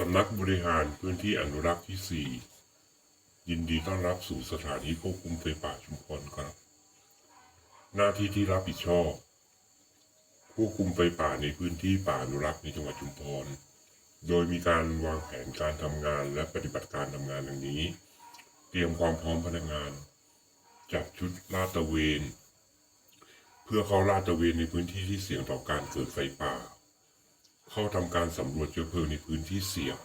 สำนักบริหารพื้นที่อนุรักษ์ที่ 4 ยินดีต้อนรับสู่สถานีควบคุมไฟป่าชุมพรครับ หน้าที่ที่รับผิดชอบควบคุมไฟป่าในพื้นที่ป่าอนุรักษ์ในจังหวัดชุมพร โดยมีการวางแผนการทำงานและปฏิบัติการทำงานดังนี้ เตรียมความพร้อมพนักงาน จัดชุดลาดตระเวน เพื่อเข้าลาดตระเวนในพื้นที่ที่เสี่ยงต่อการเกิดไฟป่า เข้าทำการสำรวจเชื้อเพลิงในพื้นที่เสี่ยง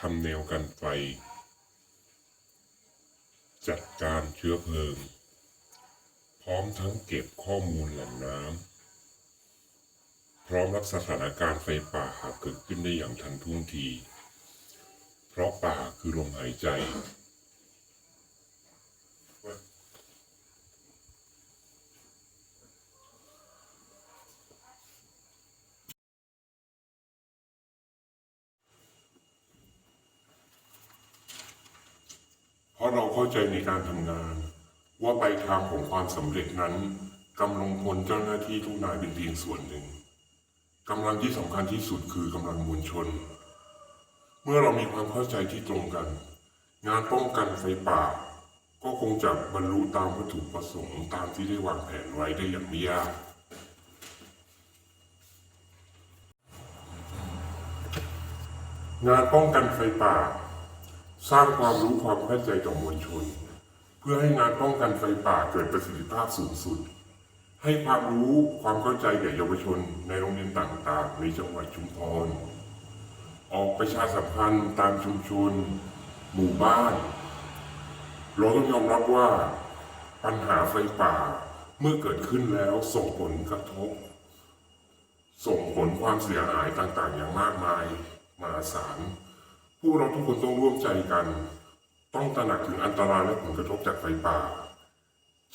ทำแนวกันไฟ จัดการเชื้อเพลิง พร้อมทั้งเก็บข้อมูลแหล่งน้ำพร้อมรับสถานการณ์ไฟป่าหากเกิดขึ้นได้อย่างทันท่วงที เพราะป่าคือลมหายใจ ราะเราเข้าใจในการทำงาน ว่าปลายทางของความสำเร็จนั้นกำลังพลเจ้าหน้าที่ทุกนายเป็นเพียงส่วนหนึ่งกำลังที่สำคัญที่สุดคือกำลังมวลชน เมื่อเรามีความเข้าใจที่ตรงกัน งานป้องกันไฟป่า ก็คงจะบรรลุตามวัตถุประสงค์ตามที่ได้วางแผนไว้ได้อย่างไม่ยากงานป้องกันไฟป่า สร้างความรู้ความเข้าใจต่อมวลชน เพื่อให้งานป้องกันไฟป่าเกิดประสิทธิภาพสูงสุด ให้ความรู้ความเข้าใจแก่เยาวชนในโรงเรียนต่างๆ ในจังหวัดชุมพร ออกประชาสัมพันธ์ตามชุมชน หมู่บ้าน เราต้องยอมรับว่าปัญหาไฟป่าเมื่อเกิดขึ้นแล้วส่งผลกระทบ ส่งผลความเสียหายต่างๆ อย่างมากมายมหาศาล พวกเราทุกคนต้องร่วมใจกัน ต้องตระหนักถึงอันตรายและผลกระทบจากไฟป่า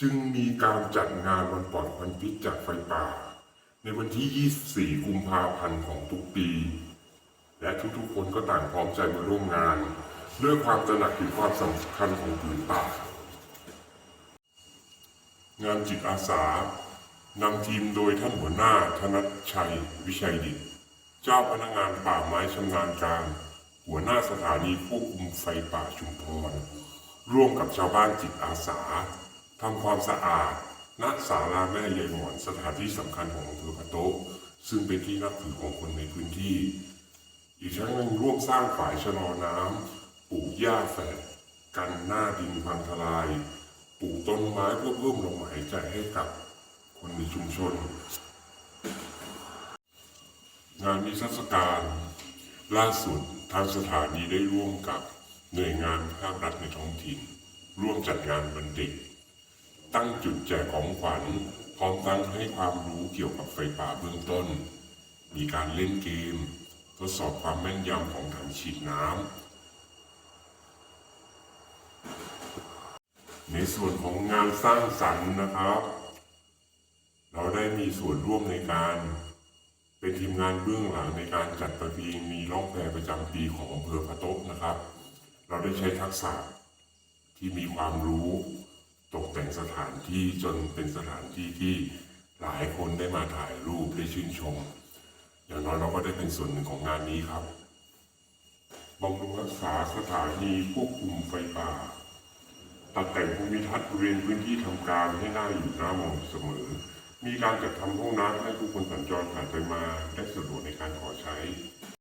จึงมีการจัดงานวันปลอดควันพิษจากไฟป่า ในวันที่ 24 กุมภาพันธ์ของทุกปี และทุกๆคนก็ต่างพร้อมใจมาร่วมงานด้วยความตระหนักถึงความสำคัญของผืนป่า งานจิตอาสานำทีมโดยท่านหัวหน้าธนัชชัย วิชัยดิตเจ้าพนักงานป่าไม้ชำนาญการ หัวหน้าสถานีควบคุมไฟป่าชุมพร ร่วมกับชาวบ้านจิตอาสาทำความสะอาดณศาลาแม่ยายหมอนสถานที่สำคัญของอำเภอพะโต๊ะซึ่งเป็นที่นับถือของคนในพื้นที่ อีกทั้งยังร่วมสร้างฝ่ายชะลอน้ำปลูกหญ้าแฝดกันหน้าดินพังทลาย ปลูกต้นไม้เพื่อเพิ่มลมหายใจให้กับคนในชุมชน งานนิทรรศการล่าสุด ทางสถานีได้ร่วมกับหน่วยงานภาครัฐในท้องถิ่น ร่วมจัดงานวันเด็กตั้งจุดแจกของขวัญ พร้อมทั้งให้ความรู้เกี่ยวกับไฟป่าเบื้องต้น มีการเล่นเกม ทดสอบความแม่นยำของถังฉีดน้ำในส่วนของงานสร้างสรรค์นะครับ เราได้มีส่วนร่วมในการ เป็นทีมงานเบื้องหลังในการจัดประเพณีล่องแพประจำปีของอำเภอพะโต๊ะนะครับ เราได้ใช้ทักษะที่มีความรู้ตกแต่งสถานที่จนเป็นสถานที่ที่หลายคนได้มาถ่ายรูปได้ชื่นชม อย่างน้อยเราก็ได้เป็นส่วนหนึ่งของงานนี้ครับบำรุงรักษาสถานีควบคุมไฟป่าตัดแต่งภูมิทัศน์บริเวณพื้นที่ทำการให้น่าอยู่น่ามองเสมอ มีการจัดทำห้องน้ำให้ผู้คนสัญจรผ่านไปมาได้สะดวกในการขอใช้